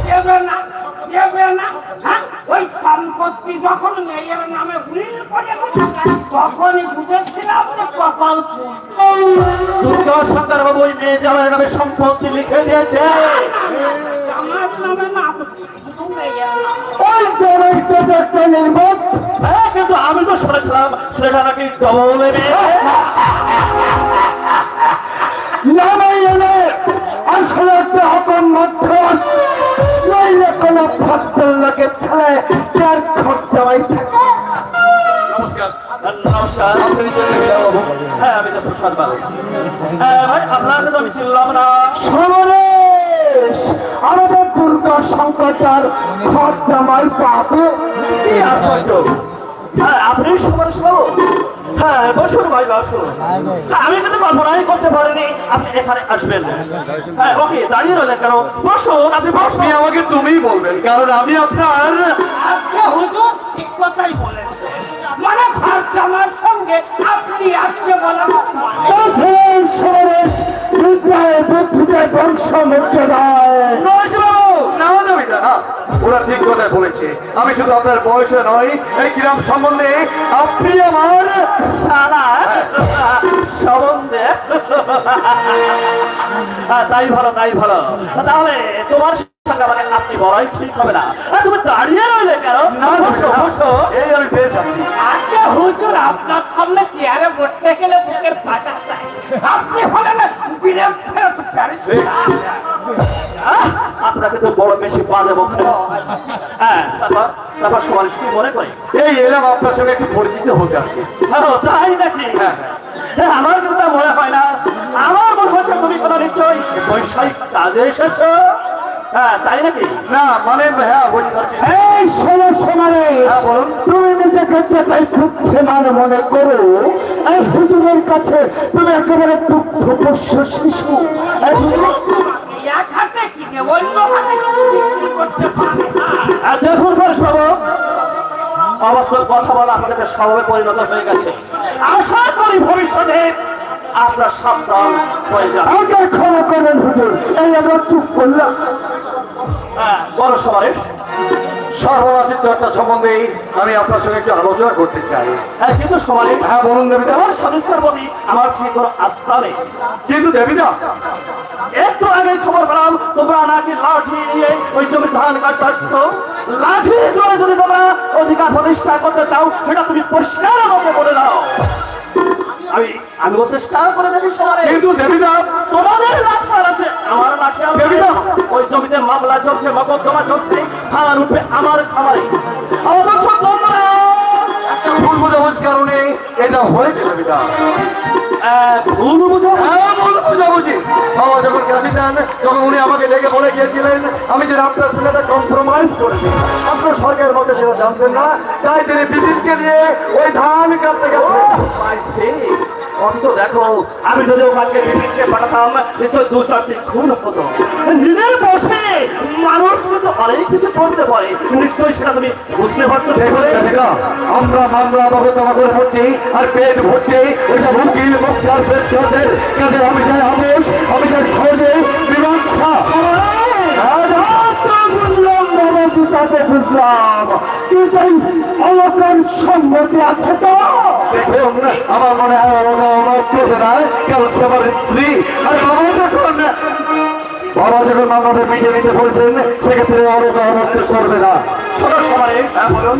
দেবে না দেবে না হ্যাঁ? ওই সম্পত্তি যখন মেয়ের নামে উইল করে তখনই বুঝেছিলাম কপাল সরকার বাবু ওই মেয়ে জামাই নামে সম্পত্তি লিখে দিয়েছে। আমার নামে না শুধু মেয়ের নামে। ওই জামাই তো একটা নির্বোধ। হ্যাঁ কিন্তু আমি তো শুনেছিলাম সেটা নাকি ডবল আসলে একটা হকম মাত্র কোনো ভক্তের লোকের ছেলে তার ঘর জামাই থাকে নমস্কার হ্যাঁ আমি তো প্রসাদ বাবু। হ্যাঁ ভাই আপনার আমি চিনলাম না। আমাদের দুর্গা সংকটার খরচামাই পাবে। কি আশ্চর্য। হ্যাঁ আপনি সুপারিশ বাবু হ্যাঁ বসুন ভাই বসুন। হ্যাঁ, আমি কিন্তু কল্পনাই করতে পারিনি আপনি এখানে আসবেন। হ্যাঁ ওকে দাঁড়িয়ে রইলেন কেন? বসুন আপনি বসুন। আমাকে তুমিই বলবেন কারণ আমি আপনার আজকে হুজুর ঠিক কথাই বলেছে মানে আমার সঙ্গে আপনি আজকে বলেন। বলছেন সমরেশ বিদ্যায় বুদ্ধিতে বংশ মর্যাদায়। না ওরা ঠিক কথাই বলেছে। আমি শুধু আপনার বয়সে নয় এই গ্রাম সম্বন্ধে আপনি আমার সারা সম্বন্ধে। হ্যাঁ, তাই ভালো তাই ভালো। তাহলে তোমার মানে আপনি বড়াই ঠিক হবে না। তুমি দাঁড়িয়ে রইলে কেন? না বসো বসো। এই আমি বেশ আছি। আজকে হুজুর আপনার সামনে চেয়ারে বসতে গেলে বুকের ফাটা আপনি হলেন ফেরত আপনাকে তো বড় বেশি বাজে বলছে হ্যাঁ তারপর তারপর সবার কি মনে করে। এই এলাম আপনার সঙ্গে একটু পরিচিত হতে আসছে তাই নাকি? হ্যাঁ হ্যাঁ, আমার কথা মনে হয় না। আমার মনে হচ্ছে তুমি কোনো নিশ্চয়ই বৈষয়িক কাজে এসেছ। হ্যাঁ তাই নাকি? না মানে হ্যাঁ বলছি এই ষোলো সমানে হ্যাঁ, তুমি নিজেকে যেটাই বুদ্ধিমান মনে করো। এই হুজুরের কাছে তুমি একেবারে দুঃখ শিশু। দেখুন সব। অবস্থার কথা বলা আপনাদের স্বভাবে পরিণত হয়ে গেছে। আশা করি ভবিষ্যতে আপনার সাবধান হয়ে যাবে। আগে ক্ষমা করেন হুজুর এই আমরা চুপ করলাম। হ্যাঁ, বড় সমাবেশ সর্বনাশিত একটা সম্বন্ধে আমি আপনার সঙ্গে একটু আলোচনা করতে চাই। হ্যাঁ কিন্তু সমাজে হ্যাঁ বলুন দেবীদা। আমার সদস্যের প্রতি আমার কি কোনো আস্থা নেই? কিন্তু দেবীদা একটু আগে খবর পেলাম তোমরা নাকি লাঠি নিয়ে ওই জমি ধান কাটতে আসছো লাঠি জোরে যদি তোমরা অধিকার প্রতিষ্ঠা করতে চাও সেটা তুমি পরিষ্কার আমাকে বলে দাও। আমি আমি চেষ্টা করে দেখি সবাই কিন্তু দেবীদা তোমাদের রাস্তার আছে। আমার লাঠি দেবীদা ওই জমিতে মামলা চলছে মকদ্দমা চলছে। খাওয়ার উপরে আমার খামারে। অবশ্য তোমরা একটা ভুল বোঝাবুঝির কারণে এটা হয়েছে দেবীদা ভুল হ্যাঁ ভুল বুঝাবুঝি। বাবা যখন উনি আমাকে ডেকে বলে গিয়েছিলেন আমি যে আপনার ছেলেটা কম্প্রোমাইজ করেছি আপনার সরকারের মধ্যে সেটা জানতেন না। তাই তিনি বিদ্যুৎকে নিয়ে ওই ধান কাটতে গেছেন। অথচ দেখো আমি যদি পাঠাতাম দু চারটি খুন হতো নিজের বসে মানুষ তো অনেক কিছু করতে পারে নিশ্চয়ই সেটা তুমি বুঝতে পারছ আমরা মামলা বাবু তোমাদের হচ্ছি আর পেট ভরছে ওইসব উকিল প্রেসিডেন্টের কাছে আমি যাই আবেশ আমি যাই সহজে মীমাংসা বুঝলাম বুঝলাম কিন্তু অলকার সম্মতি আছে তো? আমার মনে হয় আমার করবে না কারণ সে আমার স্ত্রী। আর বাবা যখন বাবা যখন মামলাটা মিটিয়ে নিতে বলছেন সেক্ষেত্রে অরোগা অনর্থ করবে না। শোনো সবাই বলুন।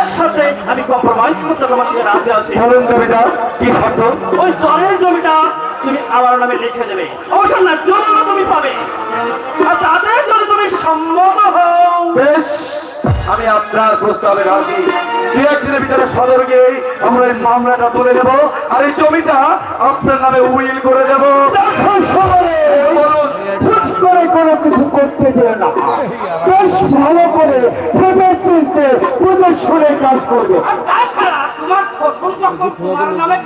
একসাথে আমি কম্প্রোমাইজ করতে তোমার সঙ্গে রাজি আছি। বলুন জমিটা কি শর্ত? ওই জলের জমিটা তুমি আমার নামে লিখে দেবে। অবশ্য না জন্য তুমি পাবে। আর তুমি সম্মত হও বেশ আমি আপনার প্রস্তাবে রাজি। দু একদিনের ভিতরে সদর গিয়ে আমরা এই মামলাটা তুলে দেব আর এই জমিটা আপনার নামে উইল করে দেব। করে কোনো কিছু করতে দেয় না। বেশ ভালো করে ভেবে চিনতে বুঝে শুনে কাজ করবে। আর তাছাড়া তোমার শ্বশুর যখন তোমার নামে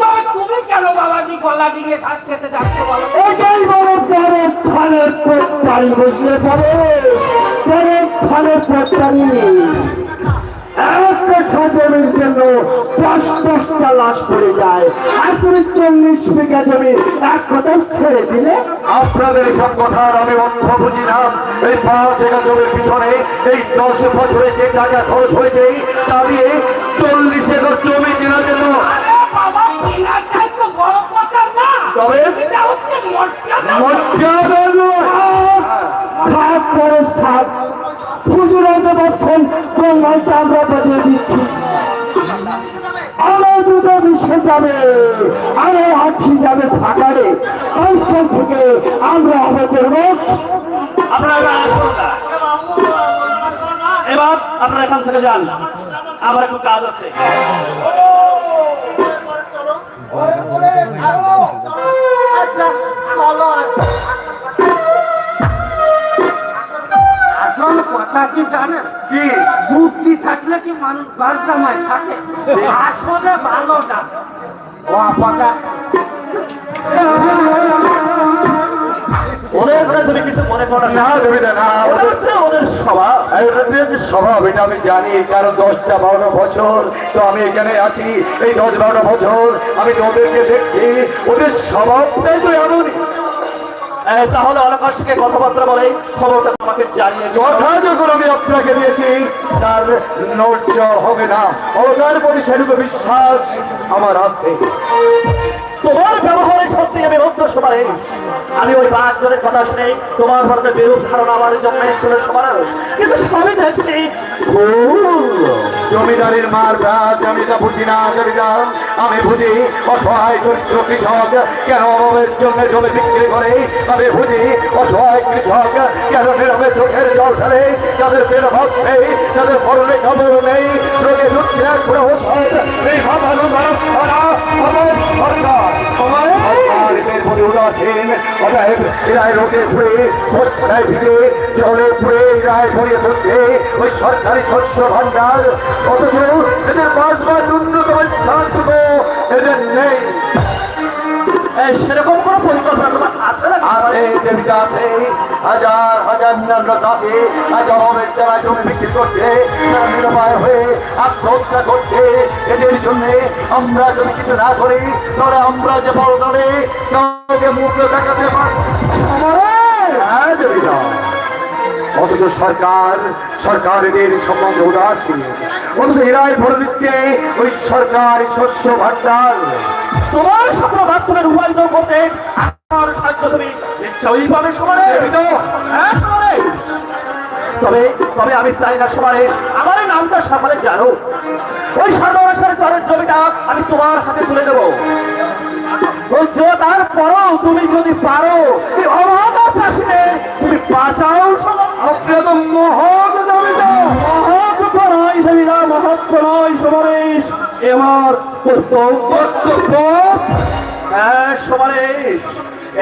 তবে কেন বাবাজি গলা দিয়ে ঘাস খেতে যাচ্ছ বলো? এটাই বড় বড় খানের প্রত্যারি বুঝলে পারে বড় খানের প্রত্যারি এক কাঠা জমির জন্য দশ দশটা লাশ পড়ে যায় আর তুমি চল্লিশ বিঘা জমি এক কথা ছেড়ে দিলে আপনাদের সব কথার আমি অর্থ বুঝি না এই পাঁচ একর জমির পিছনে এই দশ বছরে যে টাকা খরচ হয়েছে তা দিয়ে চল্লিশ একর জমি কেনার জন্য বড়। তবে? মর্যাদা। নয়। থাক পরে থাক হুজুরাতে বলছেন গঙ্গাইতে আমরা বাজিয়ে দিচ্ছি। আমার দুটো মিশে যাবে, আরে আছি যাবে ফাঁকারে আজকাল থেকে আমরা হবে করব। আপনারা। এবার আপনারা এখান থেকে যান। আমার একটু কাজ আছে। কথা কি জানেন? কি? বুদ্ধি থাকলে কি মানুষ থাকে? আসলে ভালো না। ও আপা ওদের কথা তুমি কিছু মনে করো না। রবিদা না ওদের ওদের স্বভাব। ওদের যে স্বভাব এটা আমি জানি কারণ দশটা বারো বছর তো আমি এখানে আছি এই দশ বারোটা বছর আমি ওদেরকে দেখছি ওদের স্বভাবটাই তো এমনই। তাহলে অনেক থেকে কথাবার্তা বলে খবরটা তোমাকে জানিয়ে কথা যখন আমি আপনাকে দিয়েছি তার নড়চ হবে না। অলকার প্রতি সেরূপ বিশ্বাস আমার আছে। তোমার ব্যবহারে সত্যি আমি অন্তর সমানে আমি ওই পাঁচজনের কথা শুনে তোমার ভারতের বিরূপ ধারণা আমার জন্য ছিল সমানে কিন্তু সবই দেখছি। জমিদারির মার ব্যাজ আমি তা বুঝি না জমিদা আমি বুঝি অসহায় দরিদ্র কৃষক কেন অভাবের জন্য জমি বিক্রি করে? আমি বুঝি অসহায় কৃষক কেন নিরবে চোখের জল ফেলে? যাদের পেট ভাত নেই, যাদের পরনে খবর নেই, রোগে ওষুধ এই মানুষ ছাড়া অতএব এরাই রোগে ঘুরে বর্ষায় ভিজে, জলে পুড়ে এরাই ভরিয়ে পড়ছে ওই সরকারি শস্য ভান্ডার অথচ এদের বাঁচবার ন্যূনতম স্থানটুকু এদের নেই। সেরকম কোনো পরিকল্পনা তোমার আছে না আছে দেবিকা আছে হাজার হাজার যারা জমি বিক্রি করছে তারা নিরপায় হয়ে আত্মহত্যা করছে। এদের জন্য আমরা যদি কিছু না করি তাহলে আমরা যে বড় দলে কাউকে মুখ দেখাতে পারি হ্যাঁ অথচ সরকার সরকার এদের সম্বন্ধে উদাসীন। অথচ এরাই ভরে দিচ্ছে ওই সরকারি শস্য ভান্ডার তোমার স্বপ্ন বাস্তবে রূপায়িত করতে আমার সাহায্য তুমি সমানে হ্যাঁ সমানে। তবে তবে আমি চাই না সমানে আমার নামটা সমানে জানো। ওই সর্বনাশের চরের জমিটা আমি তোমার হাতে তুলে দেবো। তারপরও তুমি যদি পারো অভাব তুমি বাঁচাও মহৎ জমিদার মহৎ এবার কর্তব্য। সমারেশ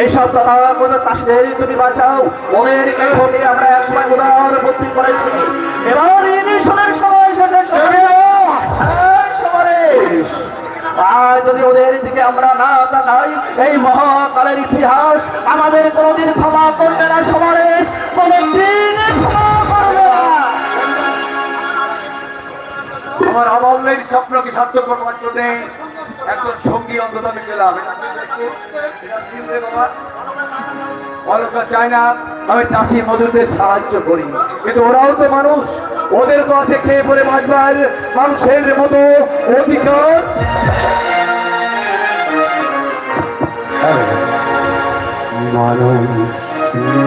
এইসব কথা কোনো চাষিদের তুমি বাঁচাও। ওদের এই হতে আমরা একসময় উদাহরণ বুদ্ধি করেছি। এবার সময় হ্যাঁ আর যদি ওদের দিকে আমরা না তাকাই, এই মহাকালের ইতিহাস আমাদের কোনোদিন ক্ষমা করবে না সমারেশ কোনোদিন আমার অমলের স্বপ্নকে সার্থক করবার জন্য একজন সঙ্গী অন্তত আমি পেলাম অলকা চায় না আমি চাষি মজুরদের সাহায্য করি। কিন্তু ওরাও তো মানুষ। ওদের পথে খেয়ে পড়ে বাঁচবার মানুষের মতো অধিকার।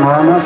মানুষ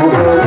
Oh,